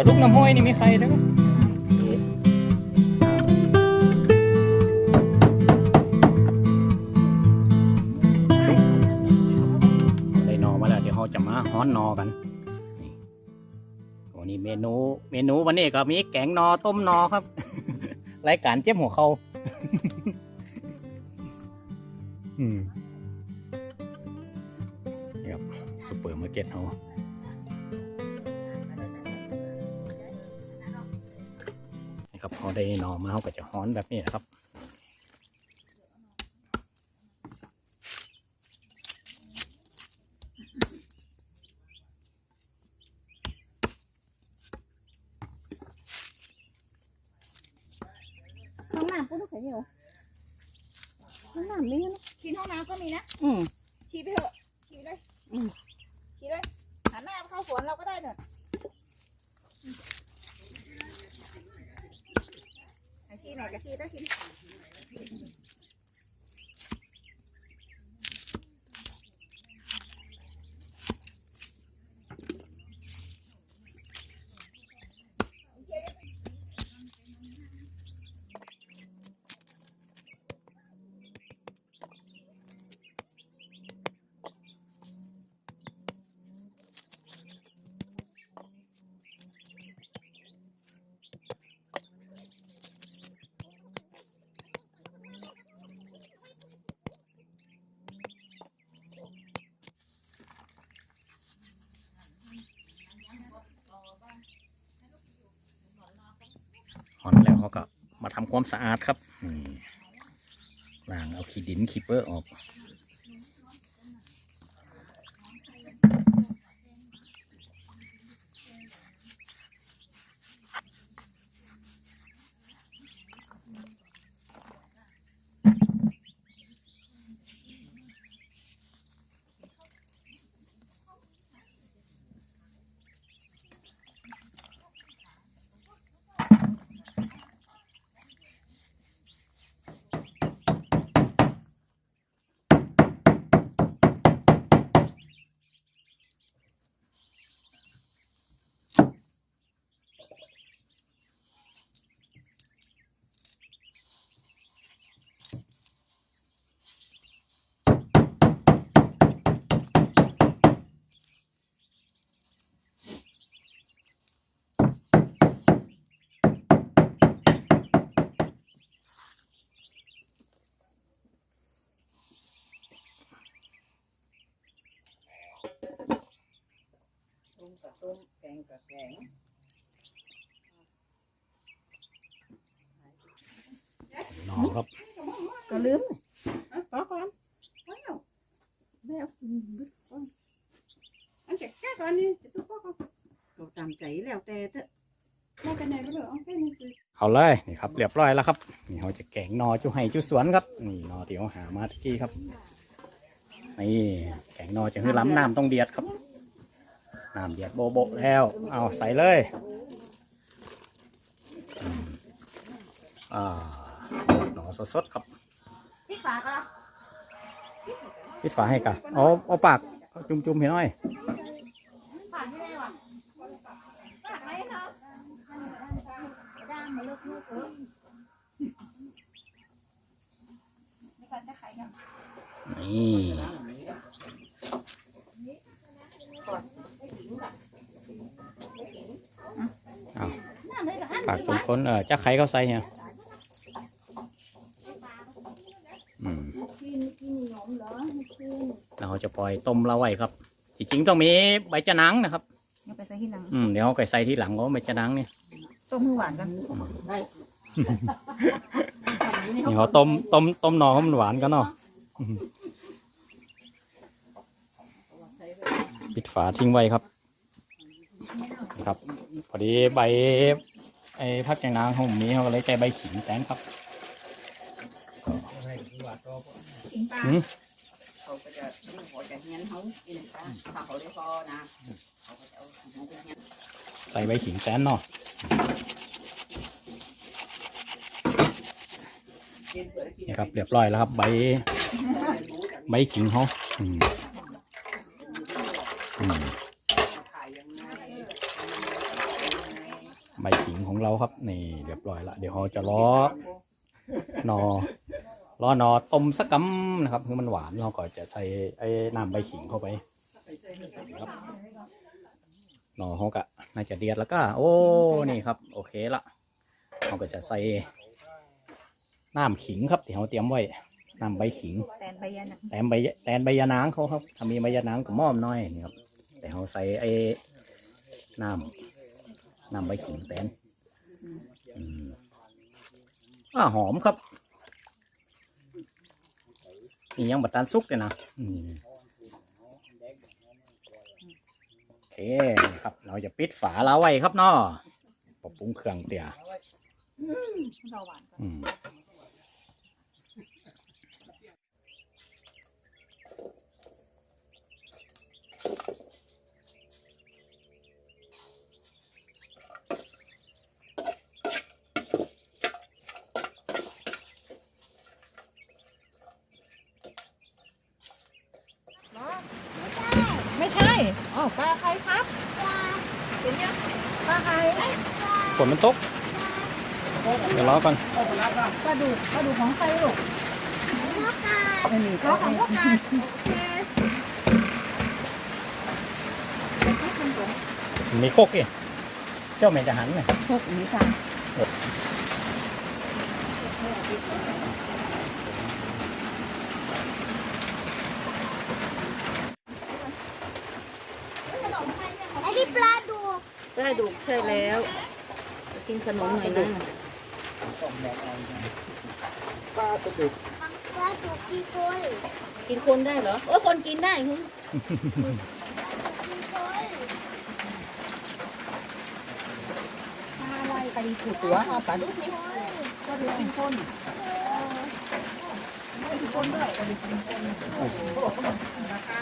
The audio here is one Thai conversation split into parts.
ปลาดุกน้ำห้อยนี่มีใครด้วยได้นอมาแล้วเดี๋ยวเราจะมาฮ้อนนอกันวันนี้เมนู เมนูวันนี้ก็มีแกงนอต้มนอครับ รายการเจ็บหัวเขาอืมนี่ครับซุปเปอร์มาร์เก็ตเขา พอได้หนอมาเขาก็จะฮ้อนแบบนี้นะครับห้องน้ำปุ๊บก็อยู่ห้องน้ำมีนะกินห้องน้ำก็มีนะ อืม ชี้ไปเถอะ ชี้ไปเลย อืม ชี้เลยหันหน้าเข้าสวนเราก็ได้เนอะ อนแล้วเขาก็มาทำความสะอาดครับนี่ล้างเอาขี้ดินขี้เปื้อออก ครับ ก็ลืมพอก่อนพอแล้วแม่เอากินบึกก่อนอันจะแก้ก่อนนี่จะตุ๊กก็เราตามใจแล้วแต่เถอะไม่เป็นไรก็เลยเอาแค่นี้คือเอาเลยนี่ครับเรียบร้อยแล้วครับนี่เขาจะแกงหนอจุให้จุสวนครับ นี่หนอที่เขาหามาตะกี้ครับนี่แกงหนอจะคือล้ำน้ำต้องเดียดครับน้ำเดียดโบโบะแล้ว เอาใส่เลยอืมอ่าหนอสดๆครับ พี่ฝาก็ ปิดฝาให้กะเอาเอาปากเอาจุ่มๆให้หน่อยฝาที่ไหนวะฝาไหนเนาะด้ามมาเลิกเลิกเออไม่ก่อนจะขายกันนี่เอาน้ำเลยกับอันปากคนๆเออจะไข่เขาใส่เนี่ยอืม กินกินหนมเหรอกิ นเราจะปล่อยต้มเราไว้ครับที่จริงต้องมีใบจะนังนะครับเอาไปใส่ที่หลังอืมเดี๋ยวเอาไปใส่ที่หลังก็ใบจะนังเนี่ยต้มมือหวานกันนี่เขาต้มต้มต้มหนอให้มันหวานกันเนาะอืมปิดฝาทิ้งไว้ครับ ครับ พอดีใบไอ้พักแกงนางของผมนี้เขาก็เลยใจใบขิงแตนครับอิงปลาอืม เขาก็จะเขาจะเฮียนเขากินนะถ้าเขาได้พอนะเขาก็จะเอาเขาไปเฮียนใส่ใบขิงแตนเนาะนี่ครับเรียบร้อยแล้วครับ ใบใบขิงเขาอืมอืมใบขิงของเราครับนี่เรียบร้อยละเดี๋ยวเราจะล้อนอ ล้อนอต้มสักกำนะครับคือมันหวานเราก็จะใส่ไอ้น้ำใบขิงเข้าไปครับนอเขาก็น่าจะเดียดแล้วก็ โอ้นี่ครับ โอเคละเราก็จะใส่น้ำขิงครับที่เราเตรียมไว้น้ำใบขิงแตนใบยานะแตนใบแตนใบยานางเขาครับถ้ามีใบยานางก็มอมน้อยนี่ครับแต่เขาใส่ไอ้น้ำน้ำใบขิงแตนอืมอ่าหอมครับ นี่ยังบัตตันซุกเลยนะอืมโอเคครับ เราจะปิดฝาเราไว้ครับเนาะปรับปรุงเครื่องเตี่ยเราหวานอืมไม่ใช่อ๋อปลาใครครับเห็นยังปลาใคร ฝนมันตก เดี๋ยวรอก่อนปลาดุกปลาดุกของใครลูกไม่มีก็ของพวกการมีโคกอีกเจ้าแม่จะหันไหมพวกนี้ค่ะอันนี้ปลาดุกปลาดุกใช่แล้ว กินขนมหน่อยนะปลาดุกกี่คนกินคนได้เหรอโอ้ยคนกินได้คุณกี่คนอะไรไปถูกหัวเอาปลาดุกนี่ก็ดูกินคนไม่กินคนด้วยปลาดุกกินคนนะคะ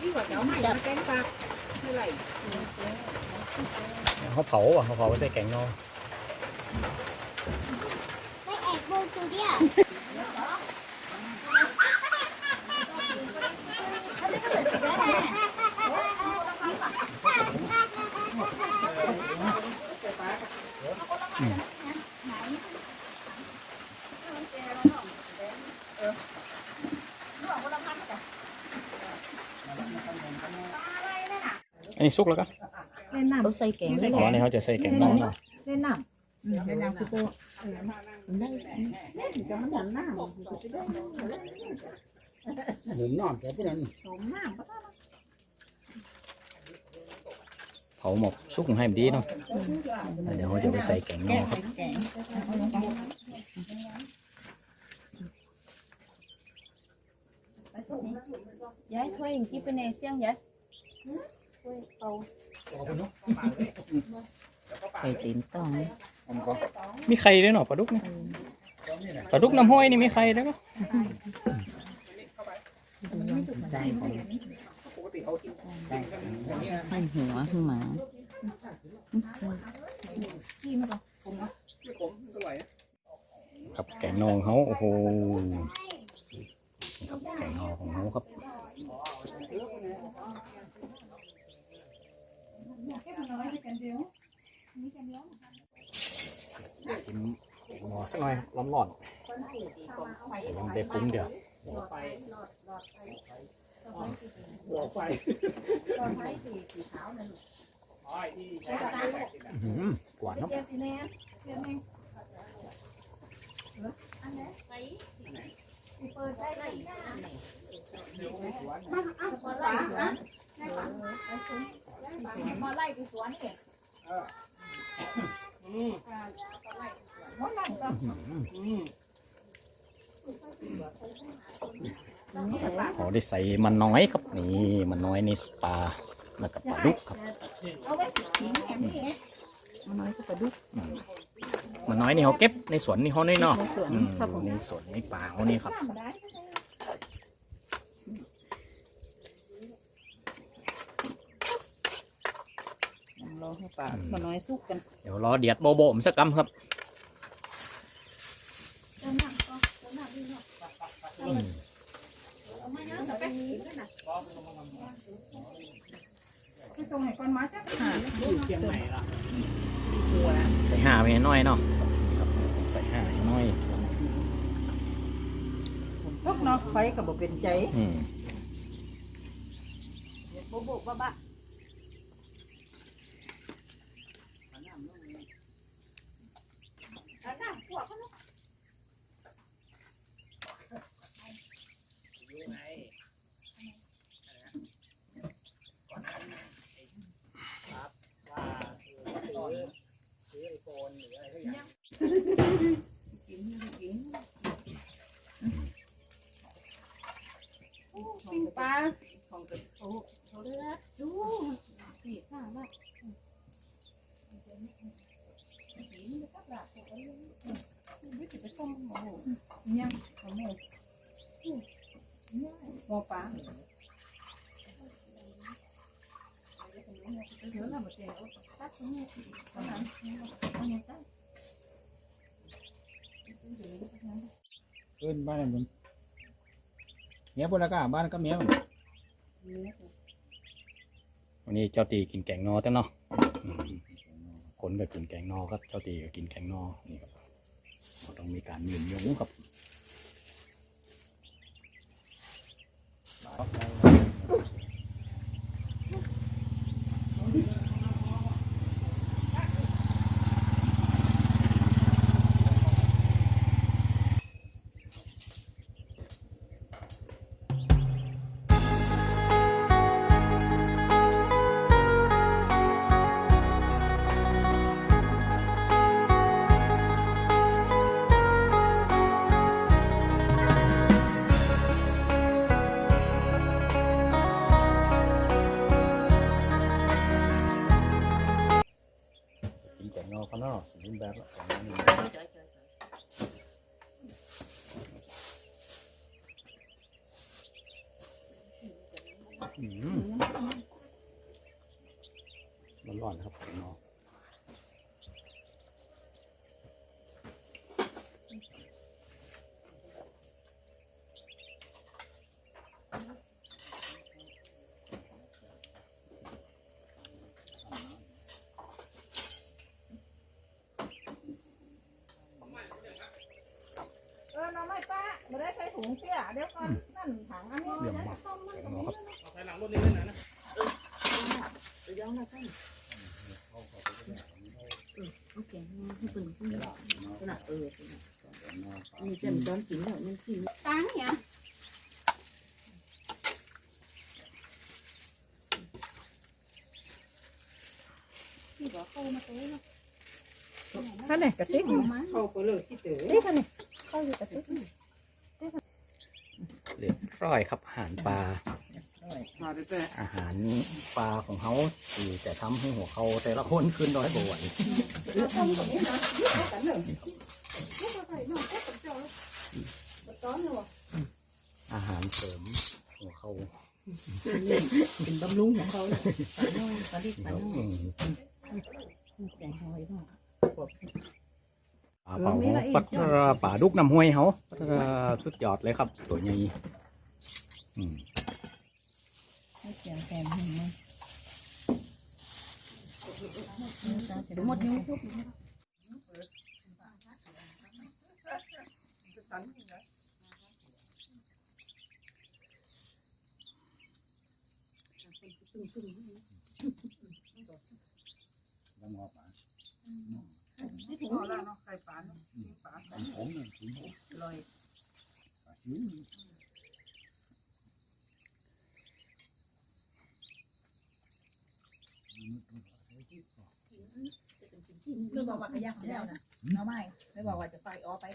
พี่ว่าจะ เอาไม่มาแกงปลาเท่าไหร่เขาเผาอะเขาเผาใส่แกงนอไม่แอบโบตูเดียอันนี้ ซุกแล้วก็เล่นน้ำเขาใส่แกงได้อ๋อนี่เขาจะใส่แกงนอเนาะเล่นน้ำเล่นน้ำคือโป้ได้หมุนนอนแต่พวกนั้นสมน้ำเผาหมกซุกให้มันดีเนาะเดี๋ยวเขาจะไปใส่แกงนอครับย้ายถ้วยอย่างที่เป็นเอเชียงย้าย ถ้วยเอาไปตีนต้องผมก็มีไข่ด้วยเนาะปลาดุกนี่ปลาดุกน้ำห้อยนี่มีไข่ด้วยเนาะใจของให้หัวขึ้นมาครับแกงนอของเขาโอ้โหนี่ครับแกงนอของเขาครับจิ้มหม้อ สักหน่อยร้อนๆเดี๋ยวยังได้ปรุงเดี๋ยวอื้อหือหวานครับมาไล่ไปสวนนี่ ขอได้ใส่มันน้อยครับนี่มันน้อยนี่ปลาแล้วกับปลาดุกครับเอาไว้สิขิงแหมนี่มันน้อยก็กระดุกมันน้อยนี่เขาเก็บในสวนนี่เขานี่เนาะในสวนอืมครับผมในสวนในป่าเขานี่ครับรอให้ปลามันน้อยสุกกัน เดี๋ยวรอเดียดโบโบมสักกำครับอืม ไปส่ง ให้ก่อนมาจ้ะหาเชียงใหม่ละใส่ห่าไปน้อยเนาะใส่ห่าให้น้อยพวกเนาะไฟก็บ่เป็นใจอืมโบโบบ้าบ้าอันนั้นพวกเขา ซื้อไอโฟนหรืออะไรก็อย่าง กินกิน ปิ้งปลาของกระโอ้เขาเลือดดูสีข้าวว่าไม่จะไปต้มหมู เมียวเราบ่เจอตัดตรงนี้ตรงนั้นเอาบ้านนั่นมันเมียบุรกาบ้านก็เมียมันวันนี้เจ้าตีกินแกงนอแต่เนาะอืมคนก็กินแกงนอครับ เจ้าตีก็กินแกงนอนี่ครับต้องมีการยืนยงครับ ร้อนๆนะครับแกงนอเออน้องไม่ป้าไม่ได้ใช้ถุงเตี้ยเดี๋ยวก่อนนั่นถังอันนี้ เดี๋ยว นะ มา ต้มมัน แกง ตรง นอ นี้ ครับ เอาใส่หลังรถนี่เลยนะนะ ย้อนแล้วกันโอเคให้เป็นขนาดเออมีเจนตอนกินแล้วมันกิน ตังเนี่ยที่บอกเข้ามาตัวนี้ท่านเนี่ยกระติกมา เข้าไปเลยที่เต๋อ นี่ท่านเนี่ยเข้าอยู่กระติก เรียบร้อยครับอาหารปลามาแต่อาหารปลาของเขาที่จะทำให้หัวเขาแต่ละคนขึ้นน้อยบ่ไหวแล้วต้มตรงนี้นะนี่เข้ากันเลยนี่เข้าไปน้องเข้ากันเจ้าแล้วต้อนเลยวะอาหารเสริมหัวเขาเป็นบำรุงของเขาเลยปลาน้อยปลาดิบปลาน้อยอืมแกงหอยบ้างปลาเผาปัตราป่าดุกน้ำห้วยเขาปัตราสุดยอดเลยครับ ตัวใหญ่ อืมให้แกงแกงให้มันหมดนี้ทุกน้ำงอปลาถุงแล้วเนาะไข่ปลาเนาะปลาผมเนี่ยผมลอยปลาชิ้น คือบอกว่าขยักแล้วนะเอาไม่ไม่บอกว่าจะไปออไป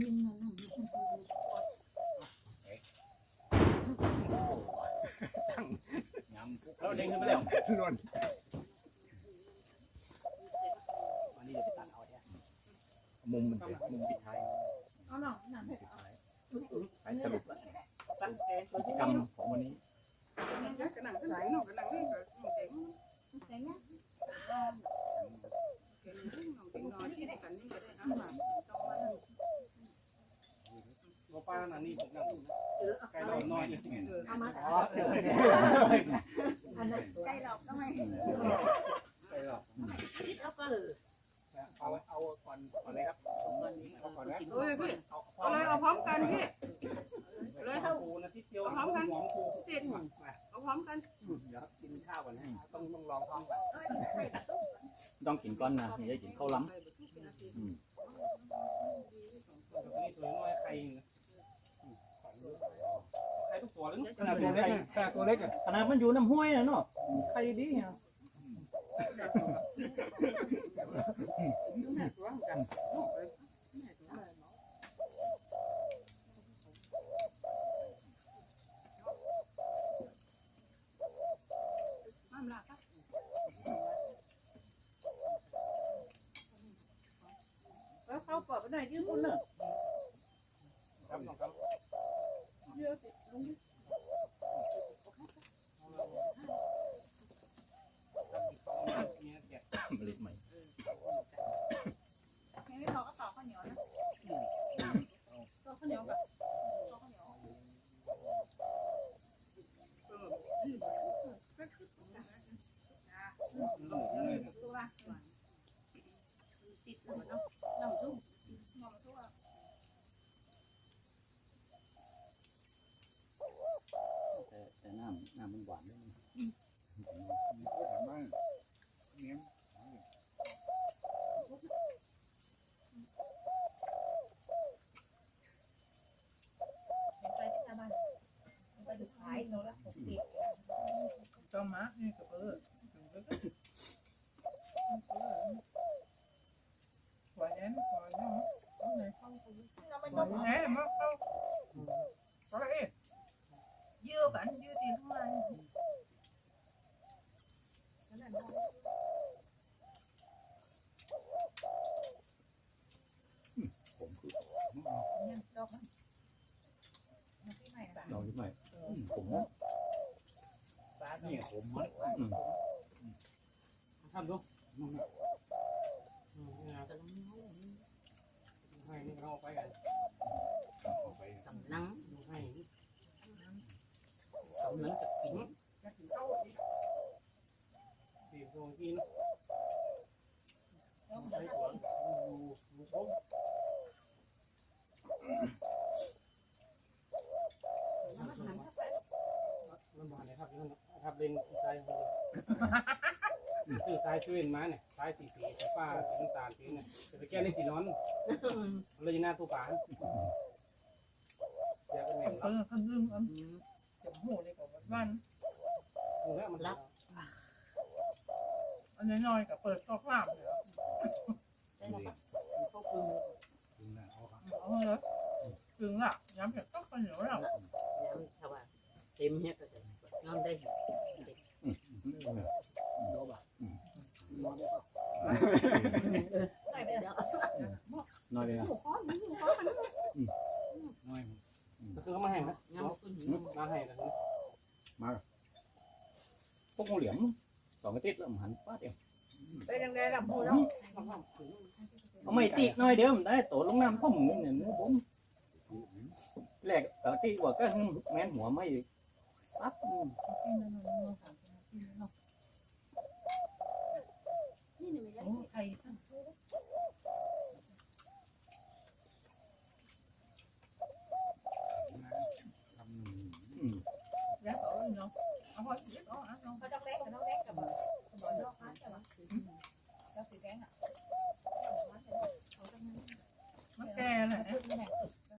ยิงเราเด้งขึ้นไปแล้วล้วนอันนี้จะไปตัดเอาเนี่ยมุมมันเสียมุมปิดท้าย เอาหน่อยนั่น ปิดท้ายท้ายสรุปพฤติกรรมของวันนี้ กระหน่ำกระไหลเนาะกระหน่ำนี่ก็เจ๋งเจ๋งเนี่ยเจ๋งน้องเจ๋งน้อยที่ได้กันนี่ก็ได้น้ำหวานต้องมา น่ะนี่ผม ต้อยนี่เอามาอ๋ออันนั้นไก่หลอกก็ไม่ไก่ดอกคิดเอาเอาเอาก่อนก่อนเลยครับเอาก่อนนะเฮ้ยพี่เอาเอาเลยเอาพร้อมกันพี่เลยเท่าปูนะที่เดียวหอมปูติดเอาพร้อมกันเดี๋ยวกินข้าวก่อนนะต้องต้องลองพร้อมกันต้องกินก้อนนะอย่ากินข้าวล้ำอืมนี่ตัวน้อยไข่ ไข่ทุกตัวเลยขนาดตัวเล็กขนาดตัวเล็กอะขนาดมันอยู่น้ำห้วยนะเนาะใครดีเนี่ย แล้วเข้าปอดไปไหนยืมคุณเนอะ ครับน้องครับ เยอะสิลุง ผลิตใหม่ ไม่พอก็ต่อข้าวเหนียวนะต่อข้าวเหนียวกับต่อข้าวเหนียวตัวละติดเลยเนาะน้ำซุปน้ำซุป แต่แต่น้ำน้ำมันหวานด้วยนะ ไปที่บ้านไปดูขายโลละหกสิบ จอมมานี่ก็เออไหวแน่ไหวแน่เอาไหนเราไม่ไม่ต้องมาอะไรเอ๊ะยืดกันยืดตีข้างล่าง ผมคือ ยังดอกมันที่ใหม่ละ ลองนิดหน่อยผมนะ นี่ผมมันทำดูให้นี่เรา ไปกันสำนักให้สำนักจะกินตีโรงกินแล้วมันใช้จะหัวดูดูชมมันมาเลยครับครับเล่นทรายซื้อทรายช่วยมาเนี่ยทรายสีสีสีฟ้าสีน้ำตาลสีเนี่ยจะไปแก้ในสีน้อน เลยหน้าตู้ป่าอยกเป็นแม่เออเขาดึงอันจมูกเลยกับบ้านแล้วมันรับอันน้อยๆกับเปิดก็กล้ามเลยเขากึ่งเอาเลยกึ่งอะย้ำเผ็ดก็ข้าวเหนียวแล้วถ้าว่าเต็มเนี่ยก็จะนอนได้ใส่ไปแล้ว น้อยเลยนะ หมูข้อหมูข้อมัน น้อยก็คือเขามาให้นะ เงาขึ้น มาให้นะ พวกงูเหลี่ยมสองอาทิตย์แล้วมันหันป้าเดียว ไปยังไงล่ะหมูแล้วเอาไม่ตีน้อยเดียวมันได้โตลงน้ำท่อมนี่เนี่ยนะผมแหลกเออตีกว่าก็แม่นหัวไม่ซับอืมแล้วเอาเนาะเอาพอเย แก่ละแก่เลย